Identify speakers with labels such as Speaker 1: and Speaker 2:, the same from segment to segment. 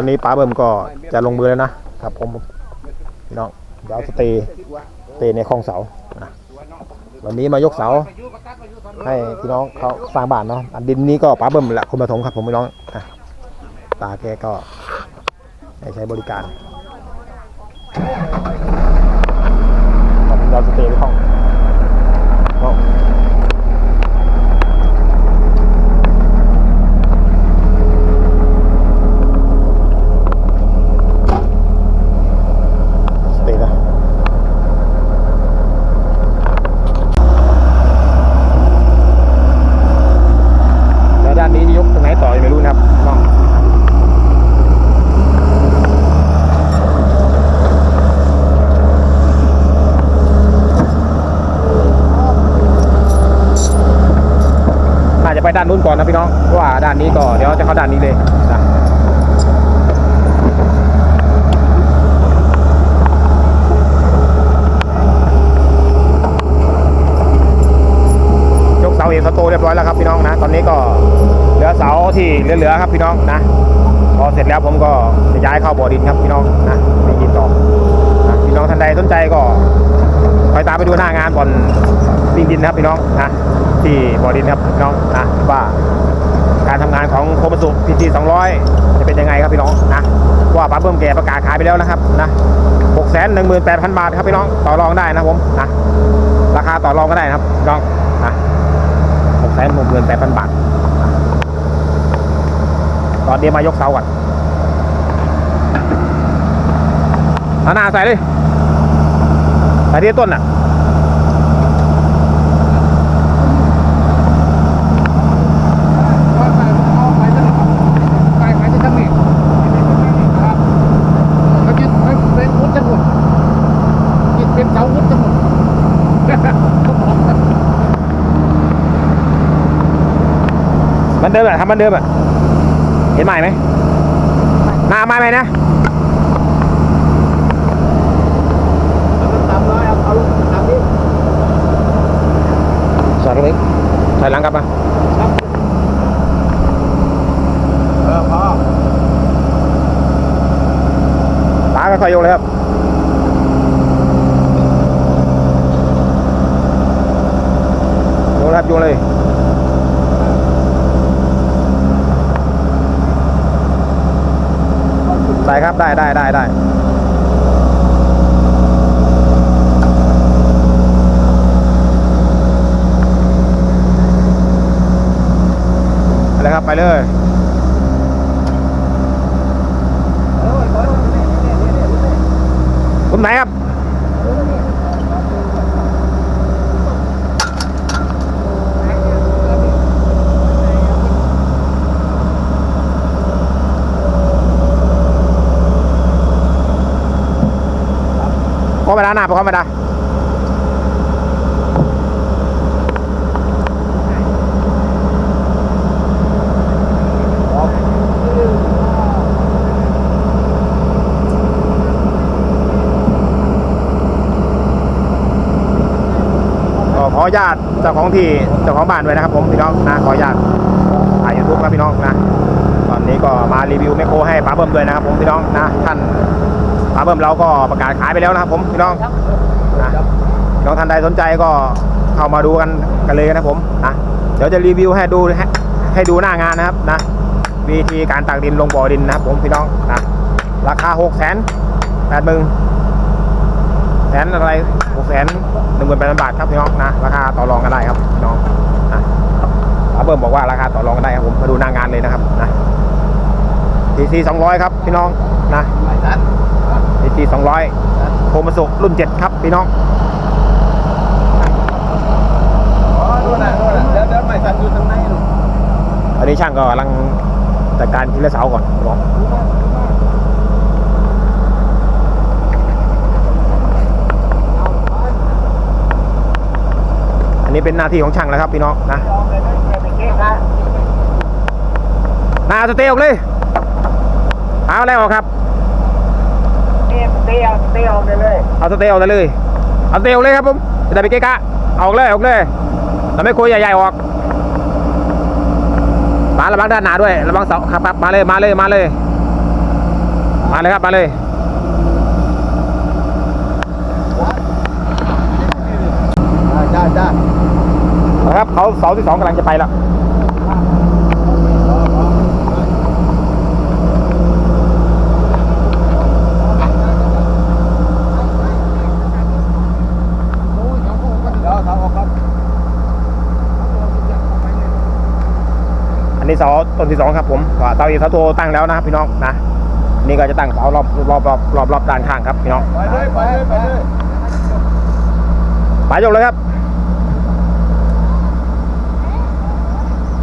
Speaker 1: ตอนนี้ป้าเบิ่มก็จะลงมือแล้วนะครับผมพี่น้องเดี๋ยวสเตย์เตย์ในคลองเสานะวันนี้มายกเสา ให้พี่น้องเขาสร้างบ้านเนาะอันดินนี้ก็ป้าเบิ่มแหละคนมาถมครับผมพี่น้องอะตาแกก็ใช้บริการตอนนี้เราสเตย์ในห้องห้องสเตย์นะ แล้วด้านนี้ยกตรงไหนต่อยังไม่รู้นะครับน้องน่าจะไปด้านนู้นก่อนนะพี่น้องเพราะว่าด้านนี้ก็เดี๋ยวจะเข้าด้านนี้เลยนะยกเสาเอกเสาโตเรียบร้อยแล้วครับพี่น้องนะ ตอนนี้ก็เหลือเสาที่เหลือๆครับ พี่น้องนะ พอเสร็จแล้วผมก็จะย้ายเข้าบ่อดินครับพี่น้องนะไปยินต่อนะพี่น้องท่านใดสนใจก็ไปตามไปดูหน้างานบ่อนดินดินนะครับพี่น้องนะที่บ่อดินครับพี่น้องนะว่าการทำงานของโคมัสุพีจีสองร้อยจะเป็นยังไงครับพี่น้องนะว่าป้าเบิ้มแกประกาศขายไปแล้วนะครับนะหกแสนหนึ่งหมื่นแปดพันบาทครับพี่น้องต่อรองได้นะผมนะราคาต่อรองก็ได้นะครับน้องนะหกแสนหกหมื่นแปดพันบาท ตอนเดียวมายกเสาก่อนเอาหน้าใส่เลยใส่ที่ต้นอะ
Speaker 2: ไปไปจะทำนี่ครับเขายึดเป็นวุฒิทั้งหมดยึดเป็นเสาวุฒิทั้งหมด
Speaker 1: มันเดิมอะทำมันเดิมอะ เห็นใหม่ไหมหน้าไม้ไหมนะ
Speaker 2: ตามร้อยเอาเอาลงตามนี้
Speaker 1: ใส่ลงอีกใส่หลังกลับมา
Speaker 2: เออพอ
Speaker 1: ตาค่อยๆยกเลยครับยนเลยครับยนเลย ใส่ครับ ได้ได้ได้ได้ไปเลยครับไปเลย ตรงไหนครับ พอมาดาหน้าพอมาดาขออนุญาตเจ้าของที่เจ้าของบ้านด้วยนะครับผมพี่น้องนะขออนุญาตถ่ายยูทูบครับพี่น้องนะ ตอนนี้ก็มารีวิวแมคโครให้ป้าเบิ้มด้วยนะครับผมพี่น้องนะท่าน ป้าเบิ้มเราก็ประกาศขายไปแล้วนะครับผมพี่น้องนะพี่น้องท่านใดสนใจก็เข้ามาดูกันกันเลยนะครับผมนะเดี๋ยวจะรีวิวให้ดูให้ให้ดูหน้างานนะครับนะวิธีการตักดินลงบ่อดินนะครับผมพี่น้องนะราคาหกแสนแปดหมื่นแสนอะไรหกแสนหนึ่งหมื่นแปดพันบาทครับพี่น้องนะราคาต่อรองกันได้ครับพี่น้องนะป้าเบิ้มบอกว่าราคาต่อรองกันได้ครับผมมาดูหน้างานเลยนะครับนะ ทีซีสองร้อยครับพี่น้องนะดีซีสองร้อยโคมาสุรุ่นเจ็ดครับพี่น้อง
Speaker 2: อ๋อนู่นน่ะนู่นน่ะเดี๋ยวเดี๋ยวไม่ทันอยู่ทางในนู่น
Speaker 1: อันนี้ช่างก็กำลังจัดการทีละเสาก่อนพี่น้องอันนี้เป็นหน้าที่ของช่างแล้วครับพี่น้องนะหน้าสเตย์ออกเลย เอาอะไรออกครับ
Speaker 2: เตี้ยเตี้ยเตี้ยไปเลย
Speaker 1: เอาสเตย์ออกได้เลย เอาสเตย์ออกเลยครับผมจะได้ไปเกะกะเอาออกเลยเอาออกเลยเราไม่คุยใหญ่ๆออกมาระวังด้านหน้าด้วยระวังเสาครับครับมาเลยมาเลยมาเลย มาเลยครับมาเลย
Speaker 2: จ้าจ้า
Speaker 1: นะครับเขาเสาที่สองกำลังจะไปแล้ว
Speaker 2: เดี๋ยวเขาออกครับ
Speaker 1: อั นี้เสาต้นที่สองครับผมก็เสาอีกเสาโทตั้งแล้วนะครับพี่น้องนะนี่ก็จะตั้งเสารอบรอบรอบรอบรอบด้านข้างครับพี่น้อง
Speaker 2: ไปเลยไปเลยไปเลย
Speaker 1: ไปยกเลยครับ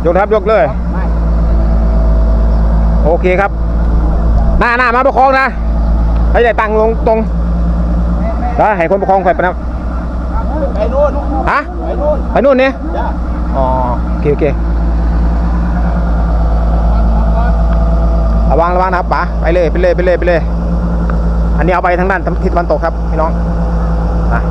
Speaker 1: ยกครับยกเลย โอเคครับ หน้าหน้ามาประคองนะให้ใหญ่ตั้งลงตรงแล้วให้คนประคองไปไปนะ
Speaker 2: ไปนู่น
Speaker 1: ฮะ
Speaker 2: ไปนู่น
Speaker 1: ไปนู่นเนี่
Speaker 2: จ้า
Speaker 1: อ๋อโอเคโอเค ระวังระวังนะครับป๋าไปเลยไปเลยไปเลยไปเลย อันนี้เอาไปทางด้านทิศตะวันตกครับพี่น้องอะ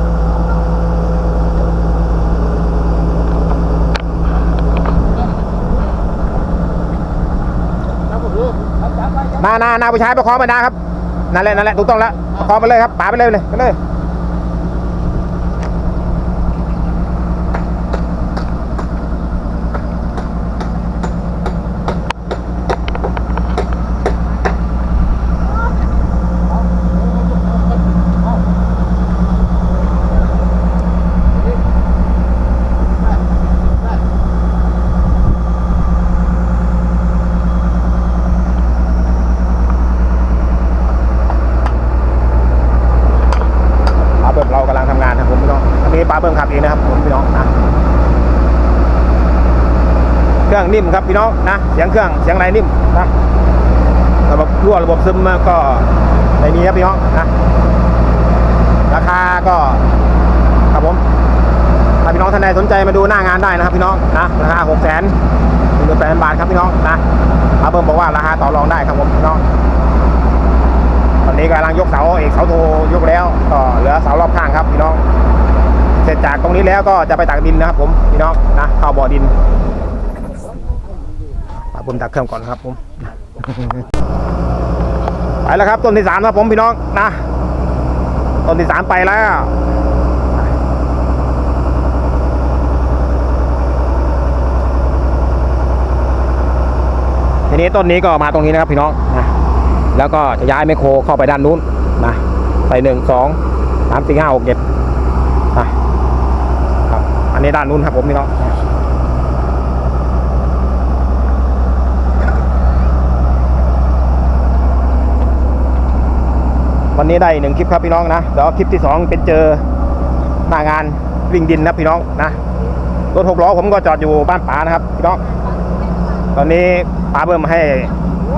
Speaker 1: หน้าหน้าหน้าผู้ชายประคองไปนะครับนั่นแหละนั่นแหละถูกต้องแล้วประคองไปเลยครับป๋าไปเลยไปเลยไปเลย ปลาเบิ่มเรากำลังทำงานครับผมพี่น้องอันนี้ปลาเบิ่มขับเองนะครับผมพี่น้องนะเครื่อง นิ่มครับพี่น้องนะเสียงเครื่องเสียงไรนิ่มนะระบบรั่วระบบซึมก็ในนี้ครับพี่น้องนะราคาก็ครับผมถ้าพี่น้องท่านใดสนใจมาดูหน้างานได้นะครับ พี่น้องนะราคาหกแสนหนึ่งแสนบาทครับพี่น้องนะปลาเบิ่มบอกว่าราคาต่อรองได้ครับผมพี่น้องตอนนี้กำลังยกเสาเอกเสาโทยกแล้วก็เหลือเสารอบข้างครับพี่น้อง เสร็จจากตรงนี้แล้วก็จะไปตักดินนะครับผมพี่น้องนะเข้าบ่อดิน ผมตักเครื่องก่อนครับผม ไปแล้วครับต้นที่สามครับผมพี่น้องนะต้นที่สามไปแล้วทีนี้ต้นนี้ก็มาตรงนี้นะครับพี่น้องนะแล้วก็จะย้ายไมโครเข้าไปด้านนู้นนะไปหนึ่งสองสามสี่ห้าหกเจ็ดนะครับอันนี้ด้านนู้นครับผมพี่น้อง วันนี้ได้หนึ่งคลิปครับพี่น้องนะเดี๋ยวคลิปที่สองเป็นเจอหน้างานวิ่งดินนะพี่น้องนะรถหกล้อผมก็จอดอยู่บ้านป๋านะครับพี่น้องตอนนี้ป๋าเบิ่มให้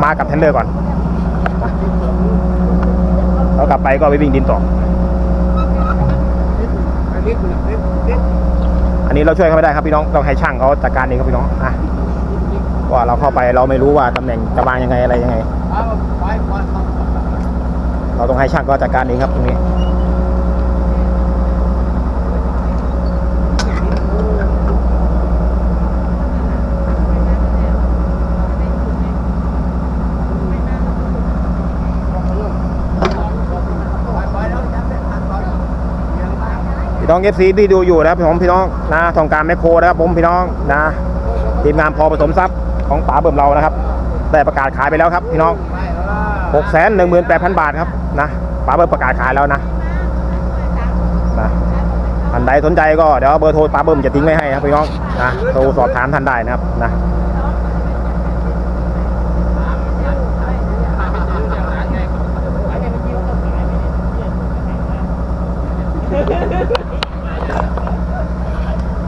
Speaker 1: มากับเทนเลอร์ก่อนเรากลับไปก็ไปวิ่งดินต่ออันนี้เราช่วยเขาไม่ได้ครับพี่น้องต้องให้ช่างเขาจัดการเองครับพี่น้องนะว่าเราเข้าไปเราไม่รู้ว่าตำแหน่งจะวางยังไงอะไรยังไง
Speaker 2: เรา
Speaker 1: ต้องให้ช่างเขาจัดการเองครับตรงนี้พี่น้องเอฟซีที่ดูอยู่นะครับผมพี่น้องนะทองการแมคโครนะครับผมพี่น้องนะทีมงานพอผสมทรัพย์ของป๋าเบิ่มเรานะครับได้ประกาศขายไปแล้วครับพี่น้อง หกแสนหนึ่งหมื่นแปดพันบาทครับนะป๋าเบิ่มประกาศขายแล้วนะนะท่านใดสนใจก็เดี๋ยวเบอร์โทรป๋าเบิ่มจะทิ้งไว้ให้ครับพี่น้องนะโทรสอบถามท่านได้นะครับนะ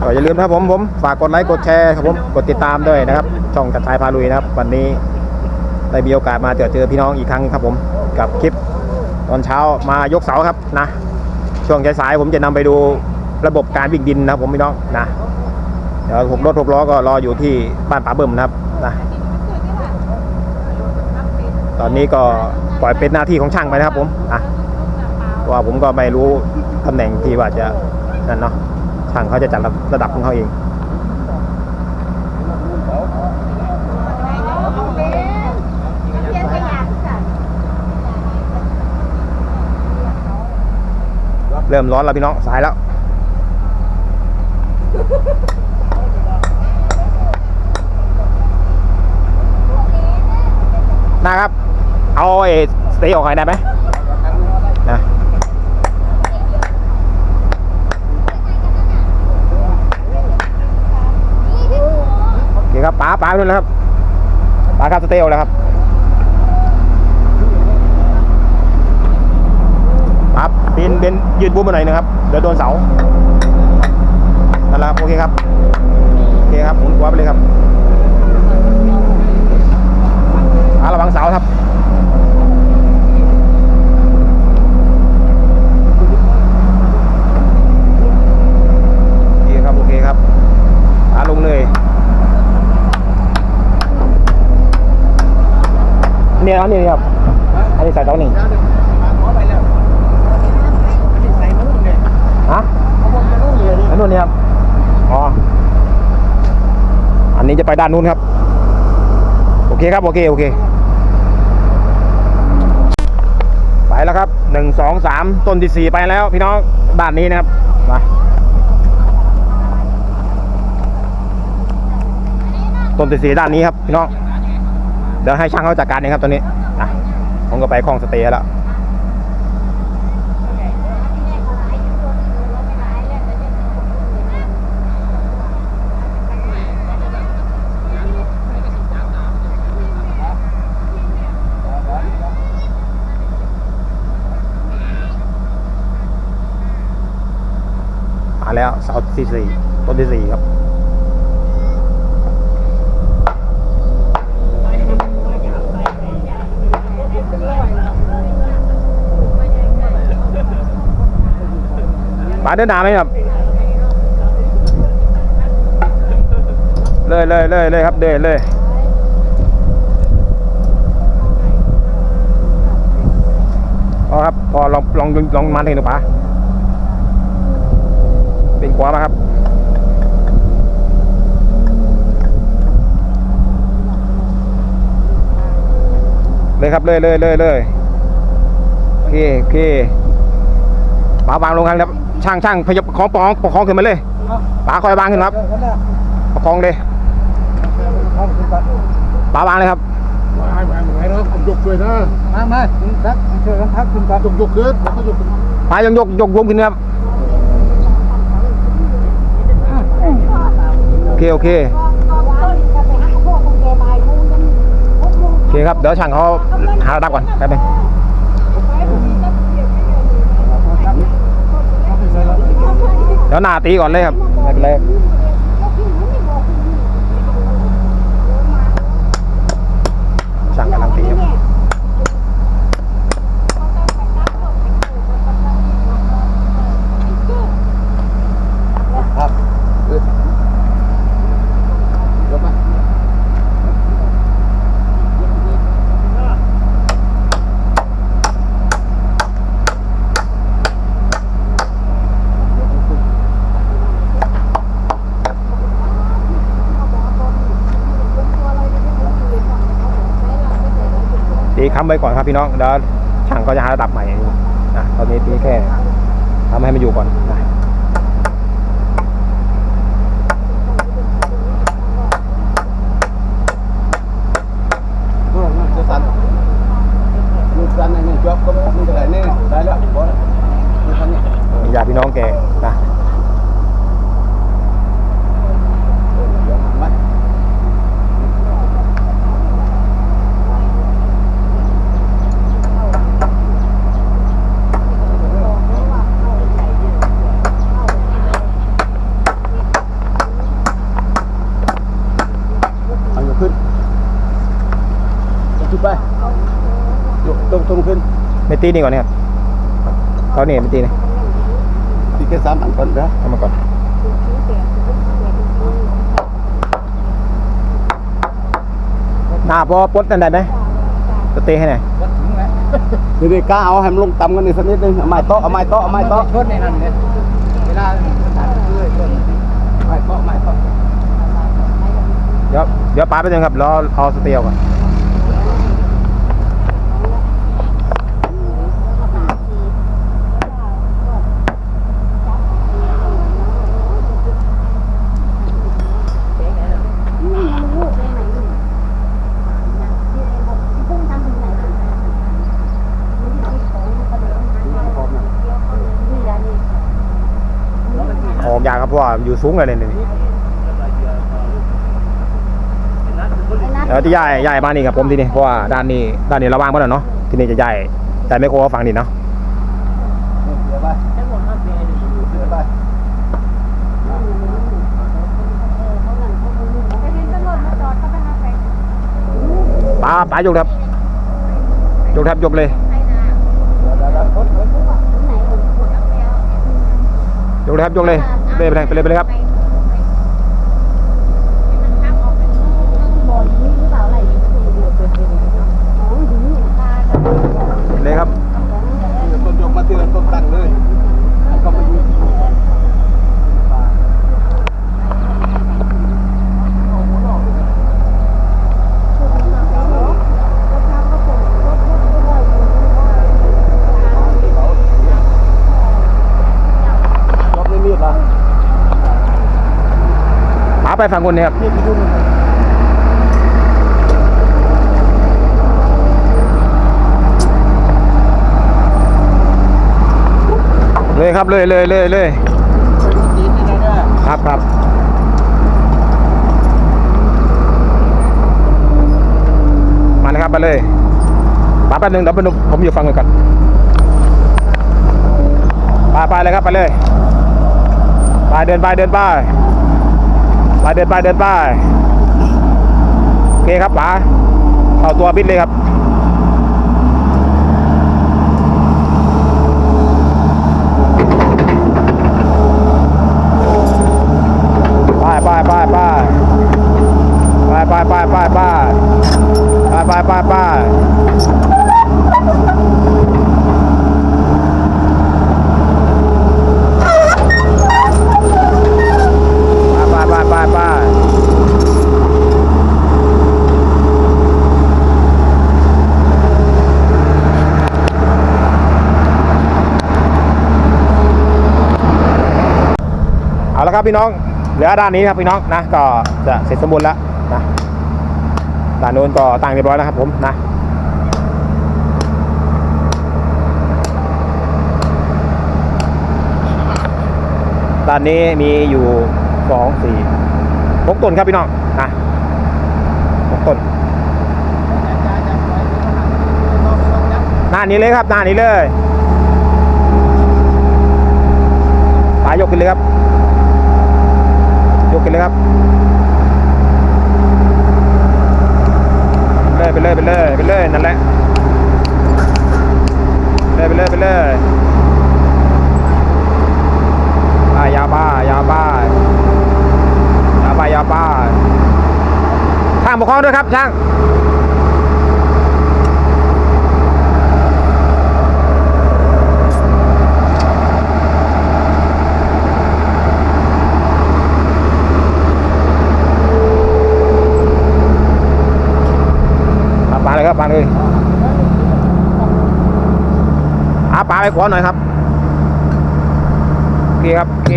Speaker 1: ก็อย่าลืมนะครับผมผมฝากกดไลค์กดแชร์ครับผมกดติดตามด้วยนะครับ ช่องจัดชายพาลุยนะครับ วันนี้ ได้มีโอกาสมาเจอเจอพี่น้องอีกครั้งครับผมกับคลิปตอนเช้ามายกเสาครับนะ ช่วงสายๆผมจะนำไปดูระบบการวิ่งดินนะครับผมพี่น้องนะเดี๋ยวผมรถหกล้อก็รออยู่ที่บ้านป๋าเบิ่มนะครับนะตอนนี้ก็ปล่อยเป็นหน้าที่ของช่างไปนะครับผมนะเพราะว่าผมก็ไม่รู้ตำแหน่งที่ว่าจะนั่นเนาะช่างเขาจะจัดระดับของเขาเอง
Speaker 3: เพียนขยะค่ะ
Speaker 1: เริ่มร้อนแล้วพี่น้องสายแล้ว นะครับ เอาไอ้สเตย์ออกให้ได้ไหมนะโอเคครับป๋าป๋าไปนู่นแล้วครับป๋าครับสเตย์แล้วครับ ปีนเบนยืดบูมมาหน่อยนึงครับ เดี๋ยวโดนเสานั่นแหละครับโอเคครับ โอเคครับหมุนหัวไปเลยครับอาระวังเสาครับโอเคครับ โอเคครับอาลงเลย เนี่ยอันนี้ครับ อันนี้ใส่เสาหนึ่ง
Speaker 2: ขอไปแล้วอันนี้ใส่นุ่นเนี่ย
Speaker 1: ฮะ
Speaker 2: เขาบอกจะนุ่นเลยดิ
Speaker 1: อันนู้นนี่ครับ อ๋อ อันนี้จะ ไปด้านนู้นครับ โอเคครับ โอเค โอเค ไปแล้วครับหนึ่งสองสามต้นที่สี่ไปแล้วพี่น้องด้านนี้นะครับมาต้นที่สี่ด้านนี้ครับพี่น้องเดี๋ยวให้ช่างเขาจัดการเองครับตอนนี้นะผมก็ไปคลองสเตย์แล้ว เสาที่สี่ต้นที่สี่ครับปาเดินหนาไหมครับ เลยเลยเลยเลยครับเดินเลยอ๋อครับ พอลองลองลองมาเห็นหรือปะป็นข วามาครับ เลยครับเลยเลยเลยเลยโอเคโอเคป๋าวางลงครับแล้วช่างช่างพยบของปองปองขึ้นมาเลยป๋าคอยวางขึ้นครับประคองเลยป๋าวางเลยครับ
Speaker 2: ไม่ไม่ไม่เราผมยกช่วยนะมามาครับช่วยกันพักขึ้นก่อนยกยกขึ้นแล้วก็ยกขึ้น
Speaker 1: ป๋ายังยกยกวงขึ้นครับโอ เคโอเคโอเคครับเดี๋ยวช่างเขาหาระดับก่อนแป๊บนึงเดี๋ยวหน้าตีก่อนเลยครับแรกางกำลังตีครับ
Speaker 2: ครับยกมา
Speaker 1: ตี ค้ำไว้ก่อนครับพี่น้องเดี๋ยวช่างก็จะหาระดับใหม่นะตอนนี้ตีแค่ทำให้มันอยู่ก่อนนะ
Speaker 2: สั่นดูสั่นนี่ยกก็มันจะได้นี่ได้แล้วพอแล้วดูสั่นนี่
Speaker 1: มีญาติพี่น้องแกนะ
Speaker 2: มา เอายก ขึ้นยกขึ้นไปยกตรงตรงขึ้น
Speaker 1: ไม่ตีนี่ก่อนเนี่ยครับเขาเนี่ยไม่ตีนี่
Speaker 2: ตีแค่สามอันก่อนนะ
Speaker 1: เอามาก่อนหน้าพอปลดนั่นได้ไหมสเตย์ให้หน่อย
Speaker 2: นี่ดิกล้าเอาให้มันลงต่ำกันอีกสักนิดนึงเอาไม้โต๊ะเอาไม้โต๊ะเอาไม้โต๊ะ
Speaker 3: ชดในนั้นเนี่ยเวลาตัดเลื่อยชด
Speaker 2: ไม้โต๊ะไม้โต๊ะ
Speaker 1: เดี๋ยวปาไปบนึงครับรอเอาสเตียวก่อนหอมยางครับเพราะว่าอยู่สูงเลยเนี่ แล้วที่ย้ายย้ายมานี่ครับผมที่นี่เพราะว่าด้านนี้ด้านนี้ระวางหมดแล้วเนาะที่นี่จะย้ายแต่ไม่โครฝั่งนี้เนาะ
Speaker 3: เดี๋ยวไปเดี๋ยวไป
Speaker 1: ป้าป้ายกครับยกครับยกเลยยกเลยครับยกเลยเลยไปเลยไปเลยไปเลยครับ เลยครับ
Speaker 3: ต้นยกมาเตือนต้นตั้งเลยก็มาดูรถไม่มีดเหรอ
Speaker 1: ป้าไปฝั่งคนนี้ครับ
Speaker 3: มีดที่ยุ่ง
Speaker 1: เลยครับเลยเลยเลยเลย
Speaker 3: จีนนี่นะเนี่ย
Speaker 1: ครับครับมาเลยครับมาเลยป้าแป๊บนึงเดี๋ยวผมผมอยู่ฟังกันก่อนไปไปเลยครับไปเลยไปเดินไปเดินไปไปเดินไปเดินไปโอเคครับป๋าเข้าตัวบิดเลยครับ เอาละครับพี่น้องเหลือด้านนี้ครับพี่น้องนะก็จะเสร็จสมบูรณ์แล้วนะด้านโน้นก็ตั้งเรียบร้อยแล้วครับผมนะด้านนี้มีอยู่สองสี่หกต้นครับพี่น้องนะหกต้นหน้านี้เลยครับหน้านี้เลยปลายกขึ้นเลยครับ กกันเลยครับไปเลยไปเลยไปเลยไปเลยนั่นแหละไปเลยไปเลยไปเลยยาบ้ายาบ้ายาบ้ายาบ้าช่างปกครองด้วยครับช่างเอาปลาเลยครับปลาเลยอาปลาไป ขวาหน่อยครับโอเคครับโอเค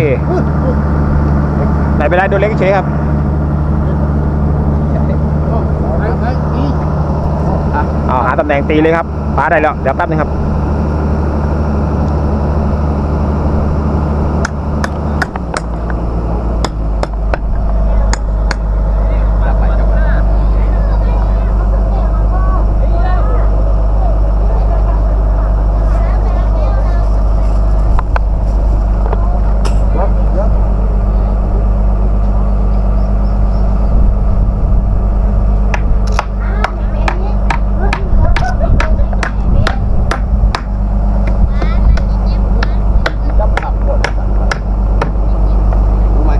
Speaker 1: ไหนไปได้โดนเล็กเฉยครับเอาหาตำแหน่งตีเลยครับปาได้แล้วเดี๋ยวแป๊บนึงครับ
Speaker 3: จับขับรถรู้ไหม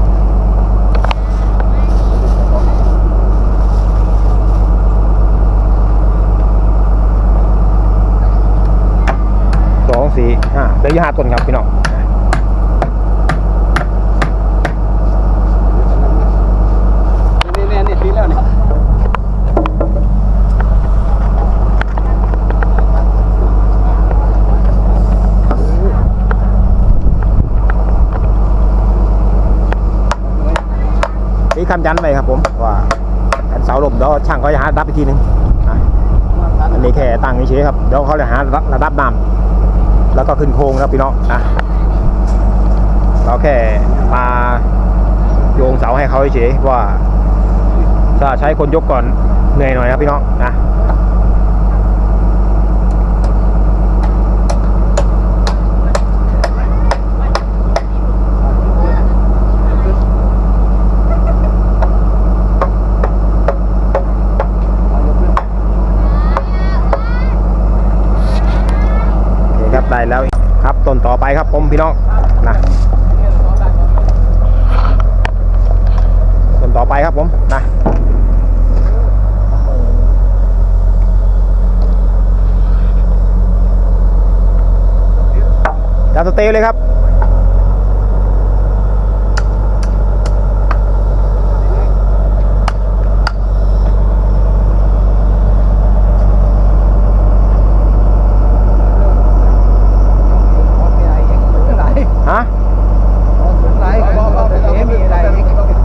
Speaker 1: สองสี่ห้าเหลืออยู่ห้าต้นครับพี่น้อง
Speaker 3: นี่นี่นี่ทีแล้วนี่
Speaker 1: นี่ คำยันไปครับผมว่าแผ่นเสาลมเดี๋ยวช่างเขาจะหาระดับอีกทีหนึงอะอันนี้แค่ตั้งเฉยครับเดี๋ยวเขาจะหาระดับน้ำแล้วก็ขึ้นโค้งครับพี่น้องนะเราแค่มาโยงเสาให้เขาเฉยว่าถ้าใช้คนยกก่อนเหนื่อยหน่อยครับพี่น้องนะ โอเคครับได้แล้วครับต้นต่อ ไปครับผมพี่น้องนะส่วนต่อไปครับผมนะดาสเตย์เลยครับ
Speaker 2: มีอะไรอีกมีอะไร
Speaker 1: ฮะ
Speaker 2: มีอะไรมีอะไรอีก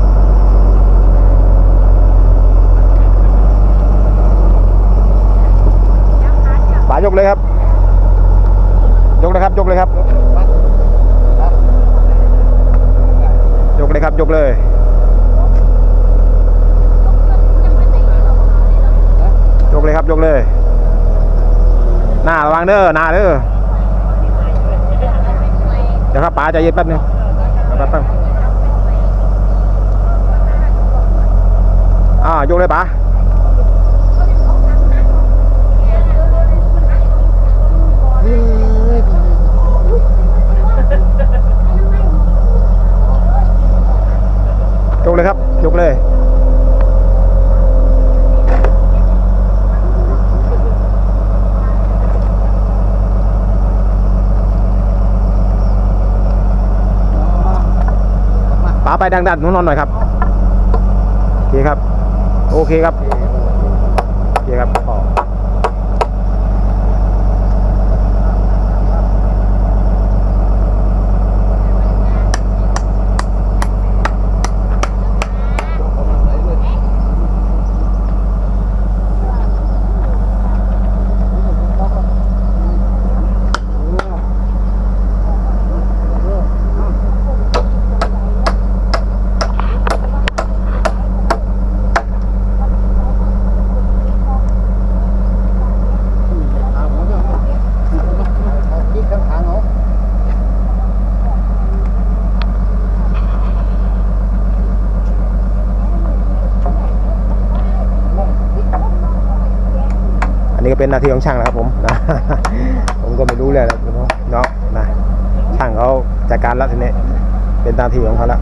Speaker 1: ป๋ายกเลยครับ ยกเลยครับ ยกเลยครับ ยกเลยครับ ยกเลย ยกเลยครับ ยกเลย หน้าระวังเด้อ หน้าเด้อ เดี๋ยวครับป๋า ใจเย็นแป๊บนึงแป๊บแป๊บอ่ายกเลยป๋ายกเลยครับ ยกเลย ไปดังๆนู้นนอนหน่อยครับโอเคครับ โอเคครับโอเคครับ เป็นหน้าที่ของช่างนะครับผมนะผมก็ไม่รู้เลยนะเนาะนะช่างเขาจัดการแล้วทีนี้เป็นหน้าที่ของเขาแล้ว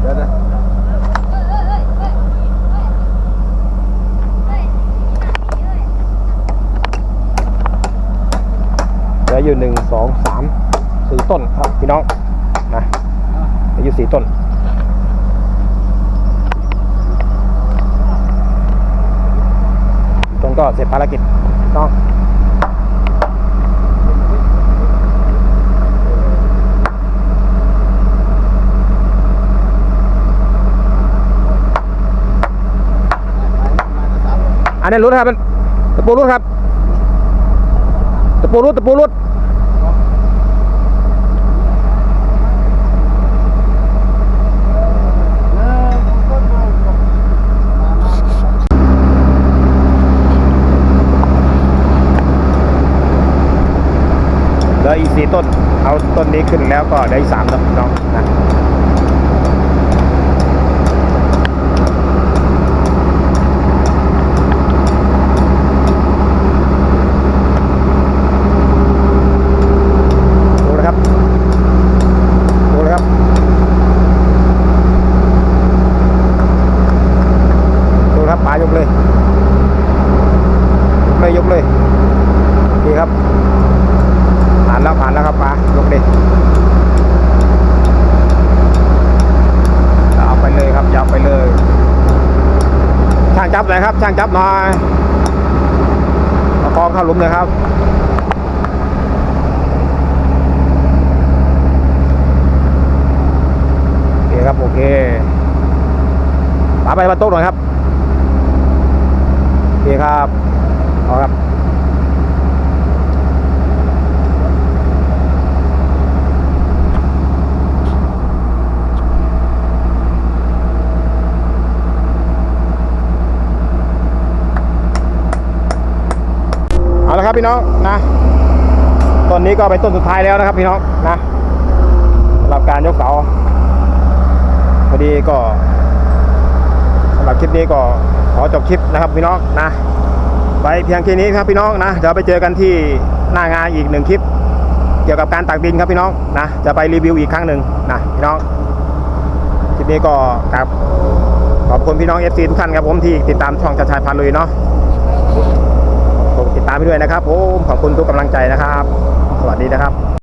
Speaker 3: เดี๋ยวนะ
Speaker 1: เหลืออยู่หนึ่งสองสามสี่ต้นครับพี่น้องนะเหลืออยู่สี่ต้น ต้นก็เสร็จภารกิจน้องอันนี้รุดครับมันตะปูรุดครับ ตะปูรุดตะปูรุดเหลืออีกสี่ ต้น เอาต้นนี้ขึ้นแล้วก็ได้สามต้นน้องนะดูนะครับ ดูนะครับ ดูครับปายกเลย ยกเลย ยกเลยโอเคครับ หน่อยครับ ช่างจับหน่อยประคองเข้าหลุมเลยครับ โอ เคครับโอาไปบรรทุกหน่อยครับโอเคครับเอาครับเอาละครับพี่น้องนะต้นนี้ก็เป็นต้นสุดท้ายแล้วนะครับพี่น้องนะสำหรับการยกเสา ดีก็สำหรับคลิปนี้ก็ขอจบคลิปนะครับพี่น้องนะไว้เพียงแค่นี้ครับพี่น้องนะเดี๋ยวไปเจอกันที่หน้างานอีกหนึ่งคลิป เกี่ยวกับการตักดินครับพี่น้องนะจะไปรีวิวอีกครั้งหนึ่งนะพี่น้องคลิปนี้ก็กราบขอบคุณพี่น้องเอฟซีทุกท่านครับผมที่ติดตามช่องชัดชัยพาลุยเนาะกดติดตามไปด้วยนะครับผมขอบคุณทุกกำลังใจนะครับ สวัสดีนะครับ